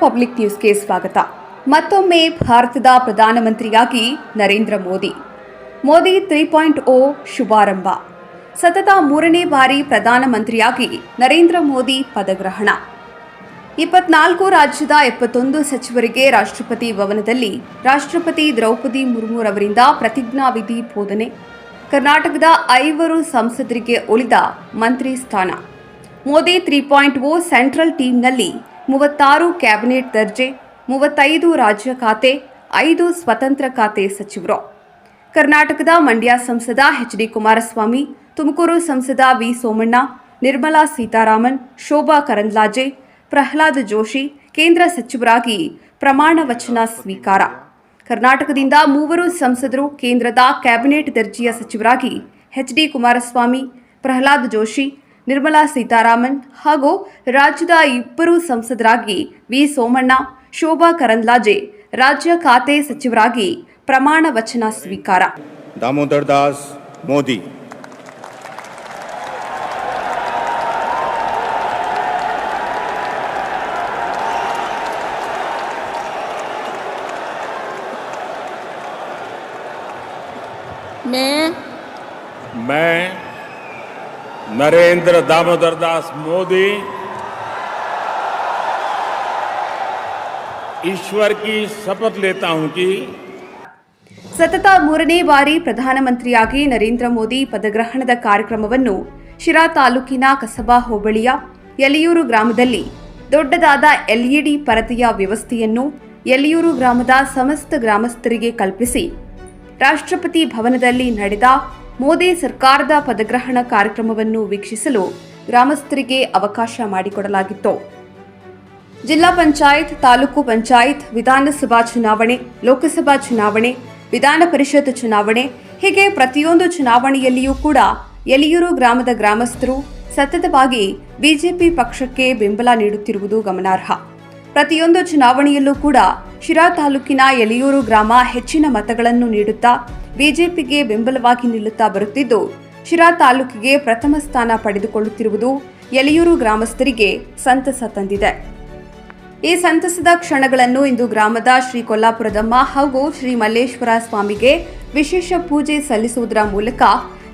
Public ನ್ಯೂಸ್ಗೆ ಸ್ವಾಗತ. ಮತ್ತೊಮ್ಮೆ ಭಾರತದ ಪ್ರಧಾನಮಂತ್ರಿಯಾಗಿ Narendra Modi. Modi three point O ಶುಭಾರಂಭ. ಸತತ ಮೂರನೇ ಬಾರಿ ಪ್ರಧಾನಮಂತ್ರಿಯಾಗಿ ನರೇಂದ್ರ ಮೋದಿ ಪದಗ್ರಹಣ. ಇಪ್ಪತ್ನಾಲ್ಕು ರಾಜ್ಯದ ಎಪ್ಪತ್ತೊಂದು ಸಚಿವರಿಗೆ ರಾಷ್ಟ್ರಪತಿ ಭವನದಲ್ಲಿ ರಾಷ್ಟ್ರಪತಿ ದ್ರೌಪದಿ ಮುರ್ಮುರವರಿಂದ ಪ್ರತಿಜ್ಞಾವಿಧಿ ಬೋಧನೆ. ಕರ್ನಾಟಕದ ಐವರು ಸಂಸದರಿಗೆ ಉಳಿದ ಮಂತ್ರಿ ಸ್ಥಾನ. Modi three point O central ಟೀಮ್ನಲ್ಲಿ ಮೂವತ್ತಾರು ಕ್ಯಾಬಿನೆಟ್ ದರ್ಜೆ, ಮೂವತ್ತೈದು ರಾಜ್ಯ ಖಾತೆ, ಐದು ಸ್ವತಂತ್ರ ಖಾತೆ ಸಚಿವರು. ಕರ್ನಾಟಕದ ಮಂಡ್ಯ ಸಂಸದ ಎಚ್ ಡಿ ಕುಮಾರಸ್ವಾಮಿ, ತುಮಕೂರು ಸಂಸದ ವಿ ಸೋಮಣ್ಣ, ನಿರ್ಮಲಾ ಸೀತಾರಾಮನ್, ಶೋಭಾ ಕರಂದ್ಲಾಜೆ, ಪ್ರಹ್ಲಾದ್ ಜೋಶಿ, ಕೇಂದ್ರ ಸಚಿವರಾಗಿ ಪ್ರಮಾಣ ವಚನ ಸ್ವೀಕಾರ. ಕರ್ನಾಟಕದಿಂದ ಮೂವರು ಸಂಸದರು ಕೇಂದ್ರದ ಕ್ಯಾಬಿನೆಟ್ ದರ್ಜೆಯ ಸಚಿವರಾಗಿ ಎಚ್ ಡಿ ಕುಮಾರಸ್ವಾಮಿ, ಪ್ರಹ್ಲಾದ್ ಜೋಶಿ ನಿರ್ಮಲಾ ಸೀತಾರಾಮನ್ ಹಾಗೂ ರಾಜ್ಯದ ಇಬ್ಬರು ಸಂಸದರಾಗಿ ವಿ. ಸೋಮಣ್ಣ ಶೋಭಾ ಕರಂದ್ಲಾಜೆ ರಾಜ್ಯ ಖಾತೆ ಸಚಿವರಾಗಿ ಪ್ರಮಾಣ ವಚನ ಸ್ವೀಕಾರ. ದಾಮೋದರ್ ದಾಸ್ ಮೋದಿ. ಮೇ मैं ನರೇಂದ್ರ ದಾಮೋದರ ದಾಸ್ ಮೋದಿ. ಈಶ್ವರ್ ಕಿ ಶಪಥ ಲೇತಾ ಹೂ ಕಿ. ಸತತ ಮೂರನೇ ಬಾರಿ ಪ್ರಧಾನಮಂತ್ರಿಯಾಗಿ ನರೇಂದ್ರ ಮೋದಿ ಪದಗ್ರಹಣದ ಕಾರ್ಯಕ್ರಮವನ್ನು ಶಿರಾ ತಾಲೂಕಿನ ಕಸಬಾ ಹೋಬಳಿಯ ಯಲಿಯೂರು ಗ್ರಾಮದಲ್ಲಿ ದೊಡ್ಡದಾದ ಎಲ್ಇಡಿ ಪರದೆಯ ವ್ಯವಸ್ಥೆಯನ್ನು ಯಲಿಯೂರು ಗ್ರಾಮದ ಸಮಸ್ತ ಗ್ರಾಮಸ್ಥರಿಗೆ ಕಲ್ಪಿಸಿ ರಾಷ್ಟ್ರಪತಿ ಭವನದಲ್ಲಿ ನಡೆದ ಮೋದಿ ಸರ್ಕಾರದ ಪದಗ್ರಹಣ ಕಾರ್ಯಕ್ರಮವನ್ನು ವೀಕ್ಷಿಸಲು ಗ್ರಾಮಸ್ಥರಿಗೆ ಅವಕಾಶ ಮಾಡಿಕೊಡಲಾಗಿತ್ತು. ಜಿಲ್ಲಾ ಪಂಚಾಯತ್, ತಾಲೂಕು ಪಂಚಾಯತ್, ವಿಧಾನಸಭಾ ಚುನಾವಣೆ, ಲೋಕಸಭಾ ಚುನಾವಣೆ, ವಿಧಾನ ಪರಿಷತ್ ಚುನಾವಣೆ, ಹೀಗೆ ಪ್ರತಿಯೊಂದು ಚುನಾವಣೆಯಲ್ಲಿಯೂ ಕೂಡ ಎಲಿಯೂರು ಗ್ರಾಮದ ಗ್ರಾಮಸ್ಥರು ಸತತವಾಗಿ ಬಿಜೆಪಿ ಪಕ್ಷಕ್ಕೆ ಬೆಂಬಲ ನೀಡುತ್ತಿರುವುದು ಗಮನಾರ್ಹ. ಪ್ರತಿಯೊಂದು ಚುನಾವಣೆಯಲ್ಲೂ ಕೂಡ ಶಿರಾ ತಾಲೂಕಿನ ಎಲಿಯೂರು ಗ್ರಾಮ ಹೆಚ್ಚಿನ ಮತಗಳನ್ನು ನೀಡುತ್ತಾ ಬಿಜೆಪಿಗೆ ಬೆಂಬಲವಾಗಿ ನಿಲ್ಲುತ್ತಾ ಬರುತ್ತಿದ್ದು, ಶಿರಾ ತಾಲೂಕಿಗೆ ಪ್ರಥಮ ಸ್ಥಾನ ಪಡೆದುಕೊಳ್ಳುತ್ತಿರುವುದು ಎಲಿಯೂರು ಗ್ರಾಮಸ್ಥರಿಗೆ ಸಂತಸ ತಂದಿದೆ. ಈ ಸಂತಸದ ಕ್ಷಣಗಳನ್ನು ಇಂದು ಗ್ರಾಮದ ಶ್ರೀ ಕೊಲ್ಲಾಪುರದಮ್ಮ ಹಾಗೂ ಶ್ರೀ ಮಲ್ಲೇಶ್ವರ ಸ್ವಾಮಿಗೆ ವಿಶೇಷ ಪೂಜೆ ಸಲ್ಲಿಸುವುದರ ಮೂಲಕ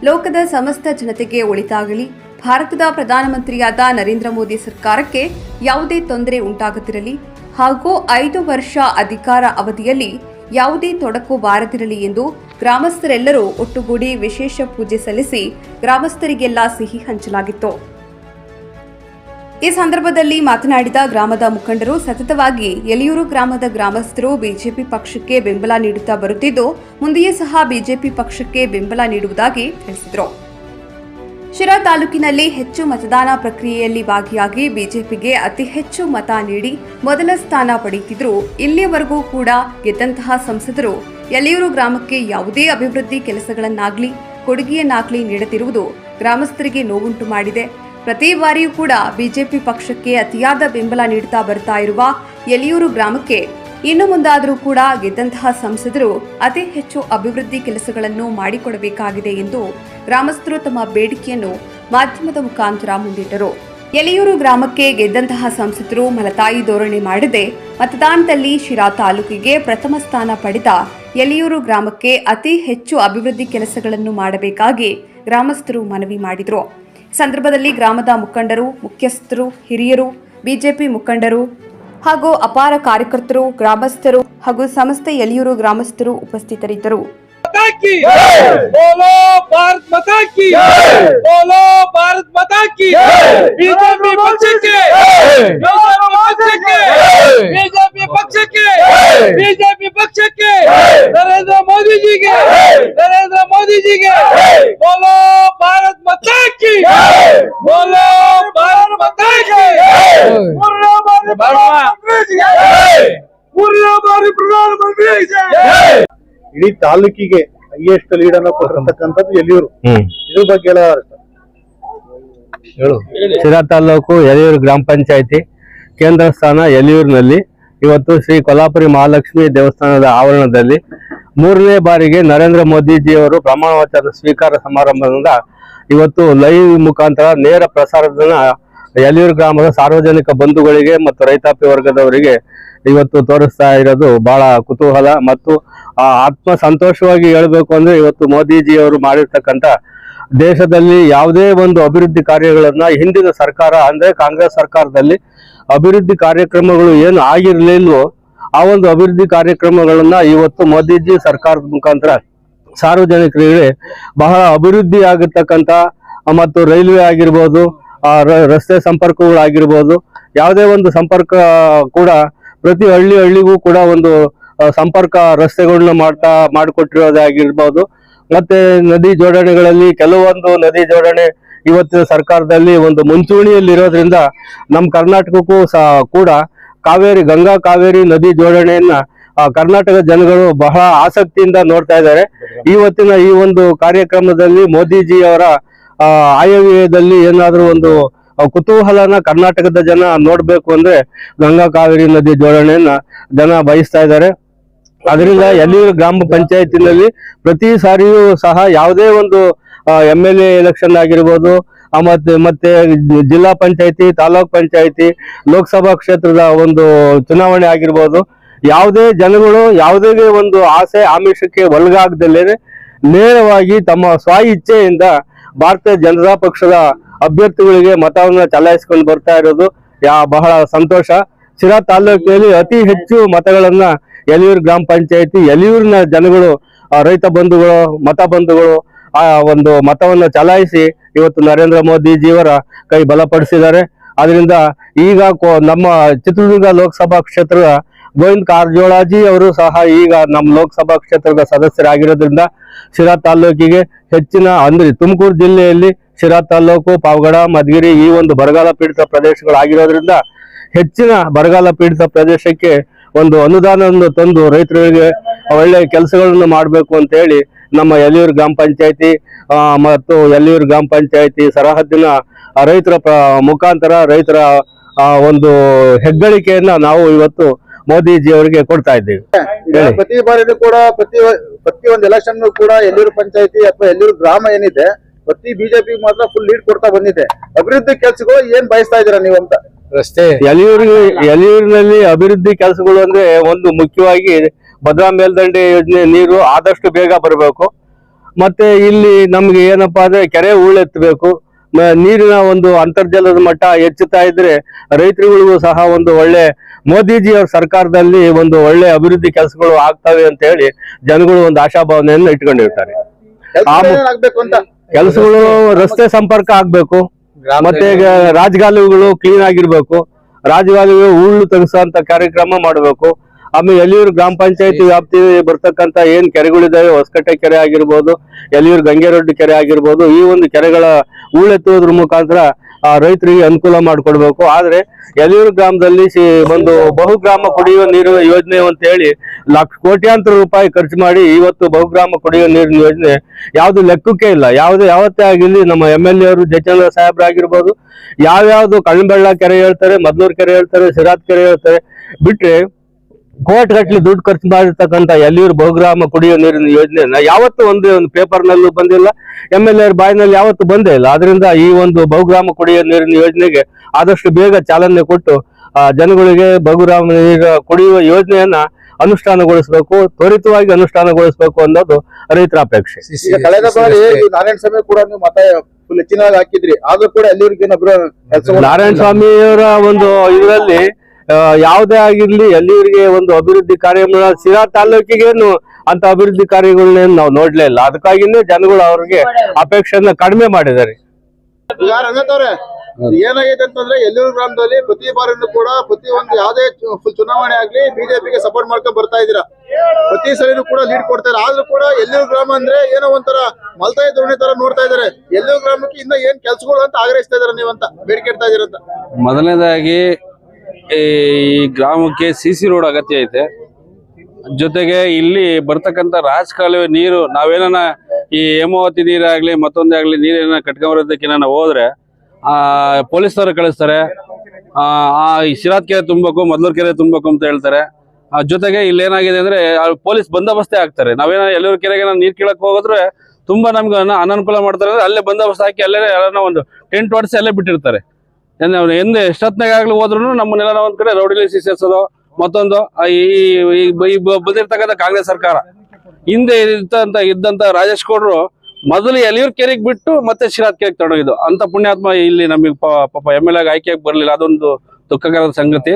ಲೋಕದ ಸಮಸ್ತ ಜನತೆಗೆ ಒಳಿತಾಗಲಿ. ಭಾರತದ ಪ್ರಧಾನಮಂತ್ರಿಯಾದ ನರೇಂದ್ರ ಮೋದಿ ಸರ್ಕಾರಕ್ಕೆ ಯಾವುದೇ ತೊಂದರೆ ಉಂಟಾಗುತ್ತಿರಲಿ ಹಾಗೂ ಐದು ವರ್ಷ ಅಧಿಕಾರ ಅವಧಿಯಲ್ಲಿ ಯಾವುದೇ ತೊಡಕು ಬಾರದಿರಲಿ ಎಂದು ಗ್ರಾಮಸ್ಥರೆಲ್ಲರೂ ಒಟ್ಟುಗೂಡಿ ವಿಶೇಷ ಪೂಜೆ ಸಲ್ಲಿಸಿ ಗ್ರಾಮಸ್ಥರಿಗೆಲ್ಲ ಸಿಹಿ ಹಂಚಲಾಗಿತ್ತು. ಈ ಸಂದರ್ಭದಲ್ಲಿ ಮಾತನಾಡಿದ ಗ್ರಾಮದ ಮುಖಂಡರು, ಸತತವಾಗಿ ಎಲಿಯೂರು ಗ್ರಾಮದ ಗ್ರಾಮಸ್ಥರು ಬಿಜೆಪಿ ಪಕ್ಷಕ್ಕೆ ಬೆಂಬಲ ನೀಡುತ್ತಾ ಬರುತ್ತಿದ್ದು, ಮುಂದೆಯೂ ಸಹ ಬಿಜೆಪಿ ಪಕ್ಷಕ್ಕೆ ಬೆಂಬಲ ನೀಡುವುದಾಗಿ ತಿಳಿಸಿದರು. ಶಿರಾ ತಾಲೂಕಿನಲ್ಲಿ ಹೆಚ್ಚು ಮತದಾನ ಪ್ರಕ್ರಿಯೆಯಲ್ಲಿ ಭಾಗಿಯಾಗಿ ಬಿಜೆಪಿಗೆ ಅತಿ ಹೆಚ್ಚು ಮತ ನೀಡಿ ಮೊದಲ ಸ್ಥಾನ ಪಡೆಯುತ್ತಿದ್ದರು. ಇಲ್ಲಿಯವರೆಗೂ ಕೂಡ ಗೆದ್ದಂತಹ ಸಂಸದರು ಯಲಿಯೂರು ಗ್ರಾಮಕ್ಕೆ ಯಾವುದೇ ಅಭಿವೃದ್ಧಿ ಕೆಲಸಗಳನ್ನಾಗ್ಲಿ, ಕೊಡುಗೆಯನ್ನಾಗ್ಲಿ ನೀಡುತ್ತಿರುವುದು ಗ್ರಾಮಸ್ಥರಿಗೆ ನೋವುಂಟು ಮಾಡಿದೆ. ಪ್ರತಿ ಬಾರಿಯೂ ಕೂಡ ಬಿಜೆಪಿ ಪಕ್ಷಕ್ಕೆ ಅತಿಯಾದ ಬೆಂಬಲ ನೀಡುತ್ತಾ ಬರ್ತಾ ಇರುವ ಯಲಿಯೂರು ಗ್ರಾಮಕ್ಕೆ ಇನ್ನು ಮುಂದಾದರೂ ಕೂಡ ಗೆದ್ದಂತಹ ಸಂಸದರು ಅತಿ ಹೆಚ್ಚು ಅಭಿವೃದ್ಧಿ ಕೆಲಸಗಳನ್ನು ಮಾಡಿಕೊಡಬೇಕಾಗಿದೆ ಎಂದು ಗ್ರಾಮಸ್ಥರು ತಮ್ಮ ಬೇಡಿಕೆಯನ್ನು ಮಾಧ್ಯಮದ ಮುಖಾಂತರ ಮುಂದಿಟ್ಟರು. ಎಲೆಯೂರು ಗ್ರಾಮಕ್ಕೆ ಗೆದ್ದಂತಹ ಸಂಸದರು ಮಲತಾಯಿ ಧೋರಣೆ ಮಾಡದೆ. ಮತದಾನದಲ್ಲಿ ಶಿರಾ ತಾಲೂಕಿಗೆ ಪ್ರಥಮ ಸ್ಥಾನ ಪಡೆದ ಎಲೆಯೂರು ಗ್ರಾಮಕ್ಕೆ ಅತಿ ಹೆಚ್ಚು ಅಭಿವೃದ್ಧಿ ಕೆಲಸಗಳನ್ನು ಮಾಡಬೇಕಾಗಿ ಗ್ರಾಮಸ್ಥರು ಮನವಿ ಮಾಡಿದರು. ಸಂದರ್ಭದಲ್ಲಿ ಗ್ರಾಮದ ಮುಖಂಡರು, ಮುಖ್ಯಸ್ಥರು, ಹಿರಿಯರು, ಬಿಜೆಪಿ ಮುಖಂಡರು ಹಾಗೂ ಅಪಾರ ಕಾರ್ಯಕರ್ತರು ಗ್ರಾಮಸ್ಥರು ಹಾಗೂ ಸಮಸ್ತ ಯಲಿಯೂರು ಗ್ರಾಮಸ್ಥರು ಉಪಸ್ಥಿತರಿದ್ದರು. माता की। बोलो भारत माता की। बोलो भारत माता की। बीजेपी पक्ष के। बीजेपी पक्ष के। बीजेपी पक्ष के। नरेंद्र मोदी जी के। नरेंद्र मोदी जी के। बोलो भारत माता की। बोलो भारत माता की। पूर्ण प्रधानमंत्री ಇಡೀ ತಾಲೂಕಿಗೆ ಹೈಯೆಸ್ಟ್ ಲೀಡ್ ಅನ್ನು ಕೊಟ್ಟಿರ್ತಕ್ಕಂಥದ್ದು ಎಲ್ಲಿಯೂರು. ಇದ್ರ ಬಗ್ಗೆ ಹೇಳು. ಶಿರಾ ತಾಲೂಕು ಎಲಿಯೂರು ಗ್ರಾಮ ಪಂಚಾಯತಿ ಕೇಂದ್ರ ಸ್ಥಾನ ಯಲಿಯೂರಿನಲ್ಲಿ ಇವತ್ತು ಶ್ರೀ ಕೊಲ್ಲಾಪುರಿ ಮಹಾಲಕ್ಷ್ಮಿ ದೇವಸ್ಥಾನದ ಆವರಣದಲ್ಲಿ ಮೂರನೇ ಬಾರಿಗೆ ನರೇಂದ್ರ ಮೋದಿಜಿಯವರು ಪ್ರಮಾಣ ವಚನ ಸ್ವೀಕಾರ ಸಮಾರಂಭದಿಂದ ಇವತ್ತು ಲೈವ್ ಮುಖಾಂತರ ನೇರ ಪ್ರಸಾರದ ಯಲಿಯೂರು ಗ್ರಾಮದ ಸಾರ್ವಜನಿಕ ಬಂಧುಗಳಿಗೆ ಮತ್ತು ರೈತಾಪಿ ವರ್ಗದವರಿಗೆ ಇವತ್ತು ತೋರಿಸ್ತಾ ಇರೋದು ಬಹಳ ಕುತೂಹಲ ಮತ್ತು ಆ ಆತ್ಮ ಸಂತೋಷವಾಗಿ ಹೇಳ್ಬೇಕು ಅಂದ್ರೆ ಇವತ್ತು ಮೋದಿಜಿ ಅವರು ಮಾಡಿರ್ತಕ್ಕಂಥ ದೇಶದಲ್ಲಿ ಯಾವುದೇ ಒಂದು ಅಭಿವೃದ್ಧಿ ಕಾರ್ಯಗಳನ್ನ ಹಿಂದಿನ ಸರ್ಕಾರ ಅಂದ್ರೆ ಕಾಂಗ್ರೆಸ್ ಸರ್ಕಾರದಲ್ಲಿ ಅಭಿವೃದ್ಧಿ ಕಾರ್ಯಕ್ರಮಗಳು ಏನು ಆಗಿರ್ಲಿಲ್ವೋ ಆ ಒಂದು ಅಭಿವೃದ್ಧಿ ಕಾರ್ಯಕ್ರಮಗಳನ್ನ ಇವತ್ತು ಮೋದಿಜಿ ಸರ್ಕಾರದ ಮುಖಾಂತರ ಸಾರ್ವಜನಿಕರಿಗೆ ಬಹಳ ಅಭಿವೃದ್ಧಿ ಆಗತಕ್ಕಂತ ಮತ್ತು ರೈಲ್ವೆ ಆಗಿರ್ಬೋದು ರಸ್ತೆ ಸಂಪರ್ಕಗಳಾಗಿರ್ಬೋದು, ಯಾವುದೇ ಒಂದು ಸಂಪರ್ಕ ಕೂಡ ಪ್ರತಿ ಹಳ್ಳಿ ಹಳ್ಳಿಗೂ ಕೂಡ ಒಂದು ಸಂಪರ್ಕ ರಸ್ತೆಗಳನ್ನ ಮಾಡ್ತಾ, ಮಾಡಿಕೊಟ್ಟಿರೋದಾಗಿರ್ಬೋದು. ಮತ್ತೆ ನದಿ ಜೋಡಣೆಗಳಲ್ಲಿ ಕೆಲವೊಂದು ನದಿ ಜೋಡಣೆ ಇವತ್ತಿನ ಸರ್ಕಾರದಲ್ಲಿ ಒಂದು ಮುಂಚೂಣಿಯಲ್ಲಿ ಇರೋದ್ರಿಂದ ನಮ್ಮ ಕರ್ನಾಟಕಕ್ಕೂ ಸಹ ಕೂಡ ಕಾವೇರಿ, ಗಂಗಾ ಕಾವೇರಿ ನದಿ ಜೋಡಣೆಯನ್ನ ಕರ್ನಾಟಕ ಜನಗಳು ಬಹಳ ಆಸಕ್ತಿಯಿಂದ ನೋಡ್ತಾ ಇದ್ದಾರೆ. ಇವತ್ತಿನ ಈ ಒಂದು ಕಾರ್ಯಕ್ರಮದಲ್ಲಿ ಮೋದಿಜಿ ಅವರ ಆಯವ್ಯಯದಲ್ಲಿ ಏನಾದರೂ ಒಂದು ಕುತೂಹಲನ ಕರ್ನಾಟಕದ ಜನ ನೋಡ್ಬೇಕು ಅಂದ್ರೆ ಗಂಗಾ ಕಾವೇರಿ ನದಿ ಜೋಡಣೆಯನ್ನ ಜನ ಬಯಸ್ತಾ ಇದ್ದಾರೆ. ಅದರಿಂದ ಎಲ್ಲಿ ಗ್ರಾಮ ಪಂಚಾಯತಿನಲ್ಲಿ ಪ್ರತಿ ಸಾರಿಯೂ ಸಹ ಯಾವುದೇ ಒಂದು ಎಂ ಎಲ್ ಎ ಎಲೆಕ್ಷನ್ ಆಗಿರ್ಬೋದು ಮತ್ತೆ ಮತ್ತೆ ಜಿಲ್ಲಾ ಪಂಚಾಯತಿ, ತಾಲೂಕ್ ಪಂಚಾಯತಿ, ಲೋಕಸಭಾ ಕ್ಷೇತ್ರದ ಒಂದು ಚುನಾವಣೆ ಆಗಿರ್ಬೋದು, ಯಾವುದೇ ಜನಗಳು ಯಾವುದೇ ಒಂದು ಆಸೆ, ಆಮಿಷಕ್ಕೆ ಒಳಗಾಗದಲ್ಲೇನೆ ನೇರವಾಗಿ ತಮ್ಮ ಸ್ವ ಇಚ್ಛೆಯಿಂದ ಭಾರತೀಯ ಜನತಾ ಪಕ್ಷದ ಅಭ್ಯರ್ಥಿಗಳಿಗೆ ಮತವನ್ನು ಚಲಾಯಿಸಿಕೊಂಡು ಬರ್ತಾ ಇರೋದು ಯಾ ಬಹಳ ಸಂತೋಷ. ಶಿರಾ ತಾಲೂಕಿನಲ್ಲಿ ಅತಿ ಹೆಚ್ಚು ಮತಗಳನ್ನ ಯಲಿಯೂರು ಗ್ರಾಮ ಪಂಚಾಯತಿ ಯಲಿಯೂರಿನ ಜನಗಳು ರೈತ ಬಂಧುಗಳು, ಮತ ಬಂಧುಗಳು, ಆ, ಒಂದು ಮತವನ್ನು ಚಲಾಯಿಸಿ ಇವತ್ತು ನರೇಂದ್ರ ಮೋದಿಜಿಯವರ ಕೈ ಬಲಪಡಿಸಿದ್ದಾರೆ. ಅದರಿಂದ ಈಗ ನಮ್ಮ ಚಿತ್ರದುರ್ಗ ಲೋಕಸಭಾ ಕ್ಷೇತ್ರದ ಗೋವಿಂದ ಕಾರಜೋಳಾಜಿ ಅವರು ಸಹ ಈಗ ನಮ್ಮ ಲೋಕಸಭಾ ಕ್ಷೇತ್ರದ ಸದಸ್ಯರಾಗಿರೋದ್ರಿಂದ ಶಿರಾ ತಾಲೂಕಿಗೆ ಹೆಚ್ಚಿನ ಅಂದ್ರೆ ತುಮಕೂರು ಜಿಲ್ಲೆಯಲ್ಲಿ ಶಿರಾ ತಾಲೂಕು ಪಾವಗಡ ಮಧುಗಿರಿ ಈ ಒಂದು ಬರಗಾಲ ಪೀಡಿತ ಪ್ರದೇಶಗಳಾಗಿರೋದ್ರಿಂದ ಹೆಚ್ಚಿನ ಬರಗಾಲ ಪೀಡಿತ ಪ್ರದೇಶಕ್ಕೆ ಒಂದು ಅನುದಾನವನ್ನು ತಂದು ರೈತರಿಗೆ ಒಳ್ಳೆ ಕೆಲಸಗಳನ್ನು ಮಾಡಬೇಕು ಅಂತ ಹೇಳಿ ನಮ್ಮ ಯಲಿಯೂರು ಗ್ರಾಮ ಪಂಚಾಯತಿ ಮತ್ತು ಯಲಿಯೂರು ಗ್ರಾಮ ಪಂಚಾಯತಿ ಸರಹದ್ದಿನ ರೈತರ ಮುಖಾಂತರ ರೈತರ ಒಂದು ಹೆಗ್ಗಳಿಕೆಯನ್ನ ನಾವು ಇವತ್ತು ಮೋದಿಜಿ ಅವರಿಗೆ ಕೊಡ್ತಾ ಇದ್ದೀವಿ. ಪ್ರತಿ ಬಾರಿನೂ ಕೂಡ ಪ್ರತಿ ಪ್ರತಿ ಒಂದು ಎಲೆಕ್ಷನ್ ಕೂಡ ಯಲ್ಲೂರು ಪಂಚಾಯತಿ ಅಥವಾ ಯಲ್ಲೂರು ಗ್ರಾಮ ಏನಿದೆ ಪ್ರತಿ ಬಿಜೆಪಿ ಮಾತ್ರ ಫುಲ್ ಲೀಡ್ ಕೊಡ್ತಾ ಬಂದಿದೆ. ಅಭಿವೃದ್ಧಿ ಕೆಲಸಗಳು ಏನ್ ಬಯಸ್ತಾ ಇದೀರಾ ನೀವು ಅಂತ? ರಸ್ತೆ ಯಲಿಯೂರಿಗೆ ಯಲಿಯೂರಿನಲ್ಲಿ ಅಭಿವೃದ್ಧಿ ಕೆಲಸಗಳು ಅಂದ್ರೆ ಒಂದು ಮುಖ್ಯವಾಗಿ ಭದ್ರಾ ಮೇಲ್ದಂಡೆ ಯೋಜನೆ ನೀರು ಆದಷ್ಟು ಬೇಗ ಬರಬೇಕು. ಮತ್ತೆ ಇಲ್ಲಿ ನಮ್ಗೆ ಏನಪ್ಪಾ ಅಂದ್ರೆ ಕೆರೆ ಹೂಳೆತ್ತಬೇಕು ನೀರಿನ ಒಂದು ಅಂತರ್ಜಲದ ಮಟ್ಟ ಹೆಚ್ಚುತ್ತಾ ಇದ್ರೆ ರೈತರುಗಳಿಗೂ ಸಹ ಒಂದು ಒಳ್ಳೆ ಮೋದಿಜಿ ಅವ್ರ ಸರ್ಕಾರದಲ್ಲಿ ಒಂದು ಒಳ್ಳೆ ಅಭಿವೃದ್ಧಿ ಕೆಲಸಗಳು ಆಗ್ತವೆ ಅಂತ ಹೇಳಿ ಜನಗಳು ಒಂದು ಆಶಾಭಾವನೆಯನ್ನು ಇಟ್ಕೊಂಡಿರ್ತಾರೆ. ಕೆಲ್ಸಗಳು ರಸ್ತೆ ಸಂಪರ್ಕ ಆಗ್ಬೇಕು ಮತ್ತೆ ರಾಜಗಾಲುಗಳು ಕ್ಲೀನ್ ಆಗಿರ್ಬೇಕು ರಾಜಗಾಲುಗಳು ಹೂಳು ತೆಗೆಸುವಂತ ಕಾರ್ಯಕ್ರಮ ಮಾಡಬೇಕು. ಆಮೇಲೆ ಎಲ್ಲಿಯೂರು ಗ್ರಾಮ ಪಂಚಾಯತಿ ವ್ಯಾಪ್ತಿ ಬರ್ತಕ್ಕಂತ ಏನ್ ಕೆರೆಗಳಿದಾವೆ ಹೊಸಕಟ್ಟೆ ಕೆರೆ ಆಗಿರ್ಬೋದು ಎಲ್ಲಿಯೂರು ಗಂಗೆರೊಡ್ಡಿ ಕೆರೆ ಆಗಿರ್ಬೋದು ಈ ಒಂದು ಕೆರೆಗಳ ಹೂಳೆತ್ತುವುದ್ರ ಮುಖಾಂತರ ರೈತರಿಗೆ ಅನುಕೂಲ ಮಾಡಿಕೊಡ್ಬೇಕು. ಆದ್ರೆ ಯಲಿಯೂರು ಗ್ರಾಮದಲ್ಲಿ ಒಂದು ಬಹುಗ್ರಾಮ ಕುಡಿಯುವ ನೀರು ಯೋಜನೆ ಅಂತ ಹೇಳಿ ಲಕ್ಷ ಕೋಟ್ಯಾಂತರ ರೂಪಾಯಿ ಖರ್ಚು ಮಾಡಿ ಇವತ್ತು ಬಹುಗ್ರಾಮ ಕುಡಿಯುವ ನೀರಿನ ಯೋಜನೆ ಯಾವ್ದು ಲೆಕ್ಕಕ್ಕೆ ಇಲ್ಲ. ಯಾವ್ದು ಯಾವತ್ತೇ ಆಗಿರ್ಲಿ ನಮ್ಮ ಎಂ ಎಲ್ ಎ ಅವರು ಜಯಚಂದ್ರ ಸಾಹೇಬ್ರಾಗಿರ್ಬೋದು ಯಾವ್ಯಾವ್ದು ಕಣ್ಣಬೆಳ್ಳ ಕೆರೆ ಹೇಳ್ತಾರೆ, ಮದ್ಲೂರ್ ಕೆರೆ ಹೇಳ್ತಾರೆ ಸಿರಾತ್ ಕೆರೆ ಹೇಳ್ತಾರೆ. ಬಿಟ್ರೆ ಕೋಟ್ ಗಟ್ಲಿ ದುಡ್ಡು ಖರ್ಚು ಮಾಡಿರ್ತಕ್ಕಂಥ ಎಲ್ಲಿಯೂರು ಬಹುಗ್ರಾಮ ಕುಡಿಯುವ ನೀರಿನ ಯೋಜನೆಯನ್ನ ಯಾವತ್ತು ಒಂದು ಒಂದು ಪೇಪರ್ ನಲ್ಲೂ ಬಂದಿಲ್ಲ. ಎಂ ಎಲ್ ಎ ಬಾಯಿನಲ್ಲಿ ಯಾವತ್ತು ಬಂದೇ ಇಲ್ಲ. ಆದ್ರಿಂದ ಈ ಒಂದು ಬಹುಗ್ರಾಮ ಕುಡಿಯುವ ನೀರಿನ ಯೋಜನೆಗೆ ಆದಷ್ಟು ಬೇಗ ಚಾಲನೆ ಕೊಟ್ಟು ಆ, ಜನಗಳಿಗೆ ಬಹುಗ್ರಾಮ ನೀರು ಕುಡಿಯುವ ಯೋಜನೆಯನ್ನ ಅನುಷ್ಠಾನಗೊಳಿಸಬೇಕು ತ್ವರಿತವಾಗಿ ಅನುಷ್ಠಾನಗೊಳಿಸಬೇಕು ಅನ್ನೋದು ರೈತರ ಅಪೇಕ್ಷೆ. ಕಳೆದ ಬಾರಿ ನಾರಾಯಣ ಸ್ವಾಮಿ ಕೂಡ ನೀವು ಮತ ಹೆಚ್ಚಿನ ಹಾಕಿದ್ರಿ. ಆದ್ರೂ ಕೂಡ ಅಲ್ಲಿ ನಾರಾಯಣ ಸ್ವಾಮಿಯವರ ಒಂದು ಇದರಲ್ಲಿ ಯಾವುದೇ ಆಗಿರ್ಲಿ ಎಲ್ಲಿವರಿಗೆ ಒಂದು ಅಭಿವೃದ್ಧಿ ಕಾರ್ಯ ಸಿರಾ ತಾಲೂಕಿಗೇನು ಅಂತ ಅಭಿವೃದ್ಧಿ ಕಾರ್ಯಗಳನ್ನ ನಾವು ನೋಡ್ಲೇ ಇಲ್ಲ. ಅದಕ್ಕಾಗಿನೇ ಜನಗಳು ಅವ್ರಿಗೆ ಅಪೇಕ್ಷೆಯನ್ನ ಕಡಿಮೆ ಮಾಡಿದ್ದಾರೆ. ಏನಾಗೈತೆ ಅಂತಂದ್ರೆ ಎಲ್ಲೂರು ಗ್ರಾಮದಲ್ಲಿ ಪ್ರತಿ ಬಾರಿನೂ ಕೂಡ ಪ್ರತಿ ಒಂದು ಯಾವ್ದೇ ಫುಲ್ ಚುನಾವಣೆ ಆಗ್ಲಿ ಬಿಜೆಪಿಗೆ ಸಪೋರ್ಟ್ ಮಾಡ್ಕೊಂಡ್ ಬರ್ತಾ ಇದೀರಾ ಪ್ರತಿ ಸಲಿನೂ ಕೂಡ ಲೀಡ್ ಕೊಡ್ತಾರೆ ಆದ್ರೂ ಕೂಡ ಎಲ್ಲೂರು ಗ್ರಾಮ ಅಂದ್ರೆ ಏನೋ ಒಂಥರ ಮಲ್ತಾಯಿ ದೋಣಿ ತರ ನೋಡ್ತಾ ಇದಾರೆ ಎಲ್ಲೂರು ಗ್ರಾಮಕ್ಕೆ ಇನ್ನ ಏನ್ ಕೆಲ್ಸಗಳು ಅಂತ ಆಗ್ರಹಿಸ್ತಾ ಇದಾರೆ ನೀವಂತ ಬೇಡಿಕೆ ಇಡ್ತಾ ಇದೀರಂತ ಮೊದಲನೇದಾಗಿ ಈ ಗ್ರಾಮಕ್ಕೆ ಸಿ ಸಿ ರೋಡ್ ಅಗತ್ಯ ಐತೆ. ಜೊತೆಗೆ ಇಲ್ಲಿ ಬರ್ತಕ್ಕಂಥ ರಾಜಕಾಲುವೆ ನೀರು ನಾವೇನ ಈ ಹೇಮಾವತಿ ನೀರಾಗ್ಲಿ, ಮತ್ತೊಂದೇ ಆಗ್ಲಿ ನೀರೇನ ಕಟ್ಕೊಂಬರೋದಕ್ಕೆ ನಾವು ಹೋದ್ರೆ, ಆ ಪೊಲೀಸರು ಕಳಿಸ್ತಾರೆ. ಆ ಶಿರಾತ್ ಕೆರೆ ತುಂಬಬೇಕು ಮೊದ್ಲೂರ್ ಕೆರೆ ತುಂಬಬೇಕು ಅಂತ ಹೇಳ್ತಾರೆ. ಆ, ಜೊತೆಗೆ ಇಲ್ಲಿ ಏನಾಗಿದೆ ಅಂದ್ರೆ ಪೊಲೀಸ್ ಬಂದೋಬಸ್ತೆ ಆಗ್ತಾರೆ ನಾವೇನ ಎಲ್ಲೂರ ಕೆರೆಗೆ ನೀರು ಕೀಳಕ್ ಹೋಗಿದ್ರೆ ತುಂಬಾ ನಮ್ಗೆ ಅನಾನುಕೂಲ ಮಾಡ್ತಾರೆ ಅಲ್ಲೇ ಬಂದೋಬಸ್ತ್ ಹಾಕಿ ಅಲ್ಲೇ ಯಾರನ್ನ ಒಂದು ಟೆಂಟ್ ಹೊಡ್ಸಿ ಅಲ್ಲೇ ಬಿಟ್ಟಿರ್ತಾರೆ. ಎಂದ ಎಷ್ಟೊತ್ನಾಗಾಗ್ಲಿ ಹೋದ್ರು ನಮ್ಮನ್ನೆಲ್ಲ ಒಂದ್ ಕಡೆ ರೌಡಿ ಸೇರ್ಸೋದು ಮತ್ತೊಂದು ಈ ಬಂದಿರ್ತಕ್ಕಂಥ ಕಾಂಗ್ರೆಸ್ ಸರ್ಕಾರ. ಹಿಂದೆ ಇದ್ದಂತ ಇದ್ದಂತ ರಾಜೇಶ್ ಗೌಡ್ರು ಮೊದಲು ಎಲಿಯೂರ್ ಕೆರೆಗೆ ಬಿಟ್ಟು ಮತ್ತೆ ಶಿರಾತ್ ಕೆರೆಗೆ ತಗೊಂಡೋಗಿದ್ದು ಅಂತ ಪುಣ್ಯಾತ್ಮ ಇಲ್ಲಿ ನಮಗೆ ಪಾಪ ಎಂ ಎಲ್ ಆಯ್ಕೆಗೆ ಬರಲಿಲ್ಲ. ಅದೊಂದು ದುಃಖಕರದ ಸಂಗತಿ.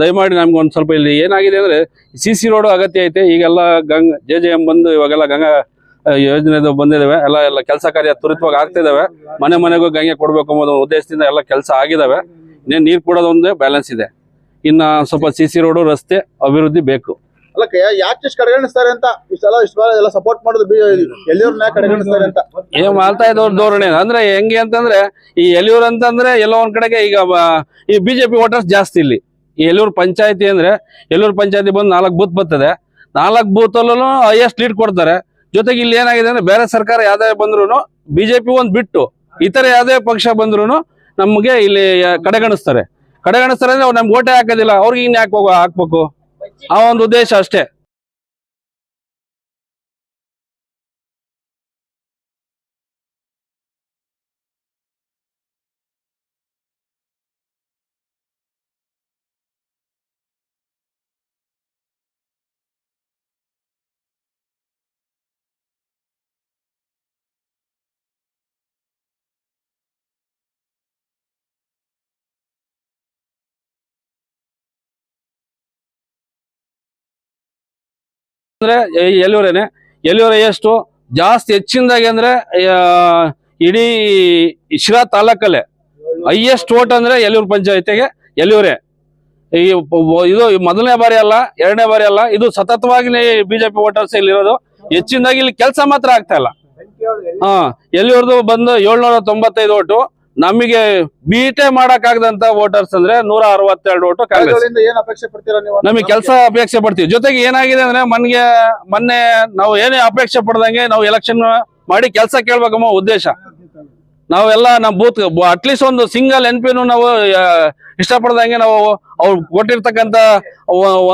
ದಯಮಾಡಿ ನಮ್ಗೆ ಒಂದು ಸ್ವಲ್ಪ ಇಲ್ಲಿ ಏನಾಗಿದೆ ಅಂದ್ರೆ ಸಿ ಸಿ ರೋಡ್ ಅಗತ್ಯ ಐತೆ. ಈಗೆಲ್ಲ ಗಂಗ್, ಜೆ ಜೆ ಎಂ ಬಂದು ಇವಾಗೆಲ್ಲ ಗಂಗಾ ಯೋಜನೆದು ಬಂದಿದಾವೆ. ಎಲ್ಲ ಎಲ್ಲ ಕೆಲಸ ಕಾರ್ಯ ತ್ವರಿತವಾಗಿ ಆಗ್ತಿದಾವೆ ಮನೆ ಮನೆಗೂ ಗಂಗೆ ಕೊಡ್ಬೇಕು ಅನ್ನೋದು ಉದ್ದೇಶದಿಂದ ಎಲ್ಲ ಕೆಲಸ ಆಗಿದಾವೆ. ಇನ್ನೇನು ನೀರು ಕೊಡೋದು ಒಂದೇ ಬ್ಯಾಲೆನ್ಸ್ ಇದೆ. ಇನ್ನ ಸ್ವಲ್ಪ ಸಿ ಸಿ ರೋಡು ರಸ್ತೆ ಅಭಿವೃದ್ಧಿ ಬೇಕು. ಅಲ್ಲ ಯಾಕೆ ಇಷ್ಟು ಕಡೆಗಣಿಸ್ತಾರೆ ಅಂತ? ಇಷ್ಟೆಲ್ಲ ಇಷ್ಟು ಬಾರಿ ಎಲ್ಲ ಸಪೋರ್ಟ್ ಮಾಡೋದು ಎಲ್ಲಿಯವ್ರನ್ನ ಕಡೆಗಣಿಸ್ತಾರೆ ಅಂತ? ಏನ್ ಮಾಡ್ತಾ ಇದ್ದವ್ರ ಧೋರಣೆ ಅಂದ್ರೆ ಹೆಂಗೆ ಅಂತಂದ್ರೆ ಈ ಎಲಿಯೂರ್ ಅಂತಂದ್ರೆ ಎಲ್ಲೋ ಒಂದ್ ಕಡೆಗೆ ಈಗ ಈ ಬಿಜೆಪಿ ವೋಟರ್ಸ್ ಜಾಸ್ತಿ ಇಲ್ಲಿ. ಈ ಎಲಿಯೂರ್ ಪಂಚಾಯತಿ ಅಂದ್ರೆ ಎಲಿಯೂರ್ ಪಂಚಾಯತಿ ಬಂದು ನಾಲ್ಕು ಬೂತ್ ಬರ್ತದೆ. ನಾಲ್ಕು ಬೂತ್ ಅಲ್ಲೂ ಹೈಯೆಸ್ಟ್ ಲೀಡ್ ಕೊಡ್ತಾರೆ. ಜೊತೆಗೆ ಇಲ್ಲಿ ಏನಾಗಿದೆ ಅಂದ್ರೆ ಬೇರೆ ಸರ್ಕಾರ ಯಾವ್ದೇ ಬಂದ್ರು ಬಿಜೆಪಿ ಒಂದ್ ಬಿಟ್ಟು ಇತರ ಯಾವ್ದೇ ಪಕ್ಷ ಬಂದ್ರು ನಮಗೆ ಇಲ್ಲಿ ಕಡೆಗಣಿಸ್ತಾರೆ. ಕಡೆಗಣಿಸ್ತಾರೆ ಅಂದ್ರೆ ಅವ್ರು ನಮ್ಗೆ ಓಟೆ ಹಾಕೋದಿಲ್ಲ, ಅವ್ರಿಗೆ ಇನ್ ಯಾಕೆ ಹಾಕ್ಬೇಕು? ಆ ಒಂದು ಉದ್ದೇಶ ಅಷ್ಟೇ. ಅಂದ್ರೆ ಎಲ್ಲಿವರೇನೆ? ಎಲ್ಲಿವರೆ ಎಷ್ಟು? ಜಾಸ್ತಿ ಹೆಚ್ಚಿನದಾಗಿ ಅಂದ್ರೆ ಇಡೀ ಶಿರಾ ತಾಲೂಕಲ್ಲೇ. ಹೈಯೆಸ್ಟ್ ಓಟ್ ಅಂದ್ರೆ ಎಲ್ಲಿಯೂರು ಪಂಚಾಯತಿಗೆ? ಎಲ್ಲಿವರೆ? ಈ ಇದು ಮೊದಲನೇ ಬಾರಿ ಅಲ್ಲ, ಎರಡನೇ ಬಾರಿ ಅಲ್ಲ, ಇದು ಸತತವಾಗಿ ಬಿಜೆಪಿ ವೋಟರ್ಸ್ ಇಲ್ಲಿರೋದು. ಹೆಚ್ಚಿನದಾಗಿ ಇಲ್ಲಿ ಕೆಲಸ ಮಾತ್ರ ಆಗ್ತಾ ಇಲ್ಲ. ಹಾ, ಎಲ್ಲಿವರೆದು ಬಂದು ಏಳ್ನೂರ ತೊಂಬತ್ತೈದು ಓಟು. ನಮಗೆ ಬೀಟೆ ಮಾಡಕ್ಕಾಗದಂತ ವೋಟರ್ಸ್ ಅಂದ್ರೆ ನೂರ ಅರವತ್ತೆರಡು ಓಟು ಕಾಂಗ್ರೆಸ್. ಏನ್ ಅಪೇಕ್ಷೆ ಪಡ್ತೀರಾ ನೀವು? ನಮಗೆ ಕೆಲಸ ಅಪೇಕ್ಷೆ ಪಡ್ತೀವಿ. ಜೊತೆಗೆ ಏನಾಗಿದೆ ಅಂದ್ರೆ ಮನ್ಗೆ ಮೊನ್ನೆ ನಾವು ಏನೇ ಅಪೇಕ್ಷೆ ಪಡ್ದಂಗೆ ನಾವು ಎಲೆಕ್ಷನ್ ಮಾಡಿ ಕೆಲಸ ಕೇಳ್ಬೇಕಮ್ಮ ಉದ್ದೇಶ. ನಾವೆಲ್ಲ ನಮ್ಮ ಬೂತ್ ಅಟ್ಲೀಸ್ಟ್ ಒಂದು ಸಿಂಗಲ್ ಎನ್ ಪಿನು ನಾವು ಇಷ್ಟಪಡ್ದಂಗೆ ನಾವು ಅವ್ರು ಕೊಟ್ಟಿರ್ತಕ್ಕಂಥ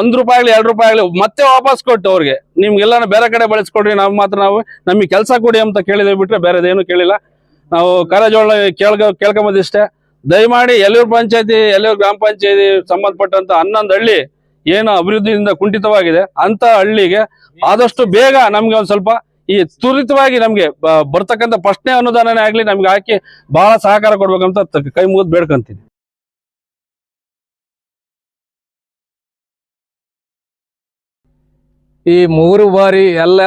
ಒಂದ್ ರೂಪಾಯಿ ಆಗ್ಲಿ ಎರಡು ರೂಪಾಯಿ ಆಗ್ಲಿ ಮತ್ತೆ ವಾಪಸ್ ಕೊಟ್ಟು ಅವ್ರಿಗೆ. ನಿಮ್ಗೆಲ್ಲ ಬೇರೆ ಕಡೆ ಬಳಸ್ಕೊಡ್ರಿ ನಾವು ಮಾತ್ರ ನಾವು ನಮಗೆ ಕೆಲಸ ಕೊಡಿ ಅಂತ ಕೇಳಿದ್ರೆ ಬಿಟ್ರೆ ಬೇರೆದೇನು ಕೇಳಿಲ್ಲ. ನಾವು ಕಾರಜೋಳ ಕೇಳ್ಕ ಕೇಳ್ಕೊಂಬಂದಿಷ್ಟೇ. ದಯಮಾಡಿ ಎಲ್ಲೂರು ಪಂಚಾಯತಿ ಎಲ್ಲೂರು ಗ್ರಾಮ ಪಂಚಾಯತಿ ಸಂಬಂಧಪಟ್ಟಂತ ಹನ್ನೊಂದು ಹಳ್ಳಿ ಏನು ಅಭಿವೃದ್ಧಿಯಿಂದ ಕುಂಠಿತವಾಗಿದೆ. ಅಂತ ಹಳ್ಳಿಗೆ ಆದಷ್ಟು ಬೇಗ ನಮ್ಗೆ ಒಂದ್ ಸ್ವಲ್ಪ ಈ ತ್ವರಿತವಾಗಿ ನಮ್ಗೆ ಬರ್ತಕ್ಕಂಥ ಪ್ರಶ್ನೆ ಅನುದಾನನೇ ಆಗ್ಲಿ ನಮ್ಗೆ ಹಾಕಿ ಬಹಳ ಸಹಕಾರ ಕೊಡ್ಬೇಕಂತ ಕೈ ಮುಗಿದ್ ಬೇಡ್ಕೊಂತೀನಿ. ಈ ಮೂರು ಬಾರಿ ಎಲ್ಲ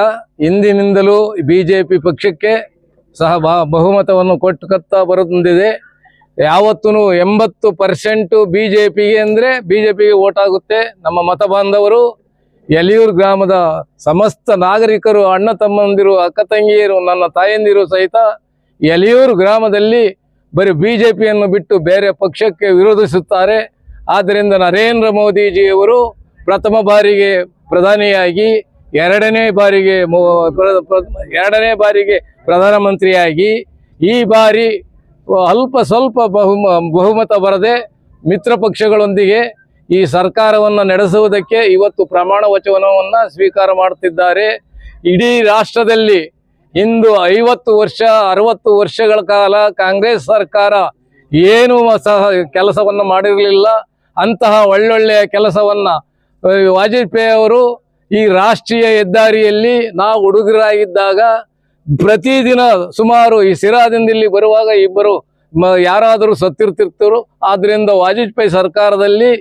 ಹಿಂದಿನಿಂದಲೂ ಬಿಜೆಪಿ ಪಕ್ಷಕ್ಕೆ ಸಹ ಬಾ- ಬಹುಮತವನ್ನು ಕೊಟ್ಟುಕತ್ತಾ ಬರುತ್ತಿದೆ. ಯಾವತ್ತೂ ಎಂಬತ್ತು ಪರ್ಸೆಂಟು ಬಿ ಜೆ ಪಿಗೆ ಅಂದರೆ ಬಿ ಜೆ ಪಿಗೆ ಓಟ್ ಆಗುತ್ತೆ. ನಮ್ಮ ಮತ ಬಾಂಧವರು ಯಲಿಯೂರು ಗ್ರಾಮದ ಸಮಸ್ತ ನಾಗರಿಕರು, ಅಣ್ಣ ತಮ್ಮಂದಿರು, ಅಕ್ಕ ತಂಗಿಯರು, ನನ್ನ ತಾಯಂದಿರು ಸಹಿತ ಯಲಿಯೂರು ಗ್ರಾಮದಲ್ಲಿ ಬರೀ ಬಿ ಜೆ ಪಿಯನ್ನು ಬಿಟ್ಟು ಬೇರೆ ಪಕ್ಷಕ್ಕೆ ವಿರೋಧಿಸುತ್ತಾರೆ. ಆದ್ದರಿಂದ ನರೇಂದ್ರ ಮೋದಿಜಿಯವರು ಪ್ರಥಮ ಬಾರಿಗೆ ಪ್ರಧಾನಿಯಾಗಿ ಎರಡನೇ ಬಾರಿಗೆ ಎರಡನೇ ಬಾರಿಗೆ ಪ್ರಧಾನಮಂತ್ರಿಯಾಗಿ ಈ ಬಾರಿ ಅಲ್ಪ ಸ್ವಲ್ಪ ಬಹುಮ, ಬಹುಮತ ಬರದೆ ಮಿತ್ರ ಪಕ್ಷಗಳೊಂದಿಗೆ ಈ ಸರ್ಕಾರವನ್ನು ನಡೆಸುವುದಕ್ಕೆ ಇವತ್ತು ಪ್ರಮಾಣ ವಚನವನ್ನು ಸ್ವೀಕಾರ ಮಾಡುತ್ತಿದ್ದಾರೆ ಇಡೀ ರಾಷ್ಟ್ರದಲ್ಲಿ ಇಂದು ಐವತ್ತು ವರ್ಷ, ಅರವತ್ತು ವರ್ಷಗಳ ಕಾಲ ಕಾಂಗ್ರೆಸ್ ಸರ್ಕಾರ ಏನು ಸಹ ಕೆಲಸವನ್ನು ಮಾಡಿರಲಿಲ್ಲ. ಅಂತಹ ಒಳ್ಳೊಳ್ಳೆಯ ಕೆಲಸವನ್ನು ವಾಜಪೇಯಿ ಅವರು ಈ ರಾಷ್ಟ್ರೀಯ ಹೆದ್ದಾರಿಯಲ್ಲಿ ನಾವು ಹುಡುಗರಾಗಿದ್ದಾಗ ಪ್ರತಿದಿನ ಸುಮಾರು ಈ ಸಿರಾದಿಂದ ಇಲ್ಲಿ ಬರುವಾಗ ಇಬ್ಬರು ಯಾರಾದರೂ ಸತ್ತಿರ್ತಿರ್ತರು ಆದ್ದರಿಂದ ವಾಜಪೇಯಿ ಸರ್ಕಾರದಲ್ಲಿ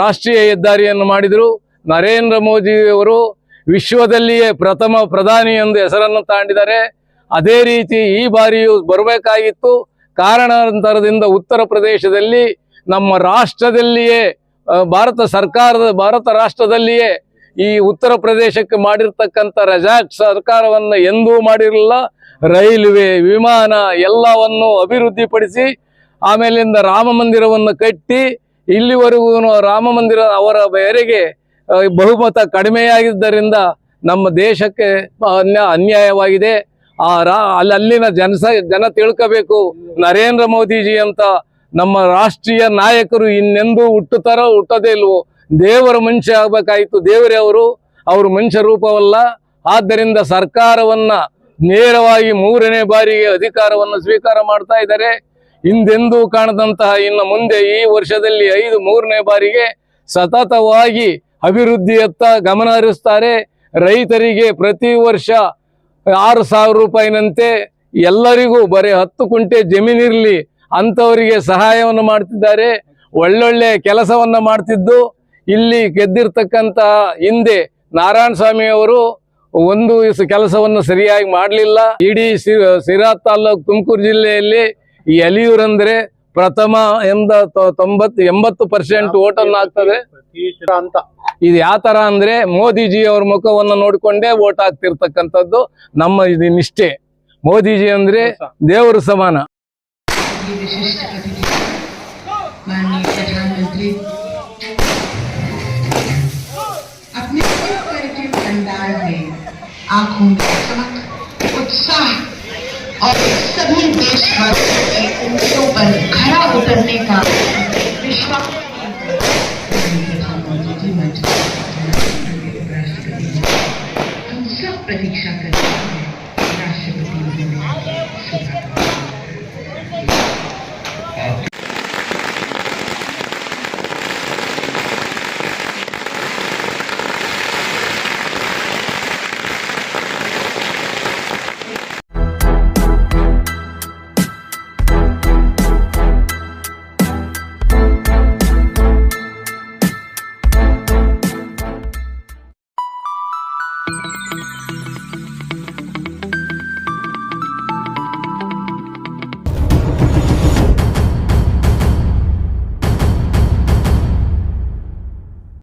ರಾಷ್ಟ್ರೀಯ ಹೆದ್ದಾರಿಯನ್ನು ಮಾಡಿದರು. ನರೇಂದ್ರ ಮೋದಿಯವರು ವಿಶ್ವದಲ್ಲಿಯೇ ಪ್ರಥಮ ಪ್ರಧಾನಿ ಎಂದು ಹೆಸರನ್ನು ತಾಂಡಿದ್ದಾರೆ. ಅದೇ ರೀತಿ ಈ ಬಾರಿಯೂ ಬರಬೇಕಾಗಿತ್ತು. ಕಾರಣಾಂತರದಿಂದ ಉತ್ತರ ಪ್ರದೇಶದಲ್ಲಿ ನಮ್ಮ ರಾಷ್ಟ್ರದಲ್ಲಿಯೇ ಭಾರತ ಸರ್ಕಾರದ, ಭಾರತ ರಾಷ್ಟ್ರದಲ್ಲಿಯೇ ಈ ಉತ್ತರ ಪ್ರದೇಶಕ್ಕೆ ಮಾಡಿರ್ತಕ್ಕಂಥ ರೆಸಾರ್ಟ್ ಸರ್ಕಾರವನ್ನು ಎಂದೂ ಮಾಡಿರಲಿಲ್ಲ. ರೈಲ್ವೆ, ವಿಮಾನ ಎಲ್ಲವನ್ನು ಅಭಿವೃದ್ಧಿಪಡಿಸಿ ಆಮೇಲಿಂದ ರಾಮ ಮಂದಿರವನ್ನು ಕಟ್ಟಿ ಇಲ್ಲಿವರೆಗೂ ರಾಮ ಮಂದಿರ ಅವರ ಬೇರೆಗೆ ಬಹುಮತ ಕಡಿಮೆಯಾಗಿದ್ದರಿಂದ ನಮ್ಮ ದೇಶಕ್ಕೆ ಅನ್ಯ, ಅನ್ಯಾಯವಾಗಿದೆ. ಆ, ರಾ, ಅಲ್ಲಿ, ಅಲ್ಲಿನ ಜನಸ, ಜನ ತಿಳ್ಕೋಬೇಕು. ನರೇಂದ್ರ ಮೋದಿಜಿ ಅಂತ ನಮ್ಮ ರಾಷ್ಟ್ರೀಯ ನಾಯಕರು ಇನ್ನೆಂದೂ ಹುಟ್ಟುತ್ತಾರೋ ಹುಟ್ಟೋದೇ ಇಲ್ವೋ. ದೇವರ ಮನುಷ್ಯ ಆಗಬೇಕಾಯಿತು. ದೇವರೇ ಅವರು ಅವರು ಮನುಷ್ಯ ರೂಪವಲ್ಲ. ಆದ್ದರಿಂದ ಸರ್ಕಾರವನ್ನ ನೇರವಾಗಿ ಮೂರನೇ ಬಾರಿಗೆ ಅಧಿಕಾರವನ್ನು ಸ್ವೀಕಾರ ಮಾಡ್ತಾ ಇದ್ದಾರೆ. ಹಿಂದೆಂದೂ ಕಾಣದಂತಹ ಇನ್ನು ಮುಂದೆ ಈ ವರ್ಷದಲ್ಲಿ ಐದು ಮೂರನೇ ಬಾರಿಗೆ ಸತತವಾಗಿ ಅಭಿವೃದ್ಧಿಯತ್ತ ಗಮನ ಹರಿಸ್ತಾರೆ ರೈತರಿಗೆ ಪ್ರತಿ ವರ್ಷ ಆರು ಸಾವಿರ ರೂಪಾಯಿನಂತೆ ಎಲ್ಲರಿಗೂ ಬರೀ ಹತ್ತು ಕುಂಟೆ ಜಮೀನಿರಲಿ ಅಂಥವರಿಗೆ ಸಹಾಯವನ್ನು ಮಾಡ್ತಿದ್ದಾರೆ. ಒಳ್ಳೊಳ್ಳೆ ಕೆಲಸವನ್ನು ಮಾಡ್ತಿದ್ದು. ಇಲ್ಲಿ ಗೆದ್ದಿರ್ತಕ್ಕಂಥ ಹಿಂದೆ ನಾರಾಯಣ ಸ್ವಾಮಿ ಅವರು ಒಂದು ಕೆಲಸವನ್ನು ಸರಿಯಾಗಿ ಮಾಡಲಿಲ್ಲ. ಇಡೀ ಸಿ- ಸಿರಾ ತಾಲೂಕು ತುಮಕೂರು ಜಿಲ್ಲೆಯಲ್ಲಿ ಈ ಅಲಿಯೂರಂದ್ರೆ ಪ್ರಥಮ ಎಂಬ ತೊ- ತೊಂಬತ್ತು ಎಂಬತ್ತು ಪರ್ಸೆಂಟ್ ಓಟನ್ನು ಆಗ್ತದೆ ಅಂತ? ಇದು ಯಾವ ತರ ಅಂದ್ರೆ ಮೋದಿಜಿ ಅವ್ರ ಮುಖವನ್ನು ನೋಡಿಕೊಂಡೇ ಓಟ್ ಹಾಕ್ತಿರ್ತಕ್ಕಂಥದ್ದು ನಮ್ಮ ಇದು ನಿಷ್ಠೆ. ಮೋದಿಜಿ ಅಂದ್ರೆ ದೇವರು ಸಮಾನ. आँखों में चमक उत्साह और सभी देशवासियों की उम्मीदों पर खड़ा उतरने का विश्वास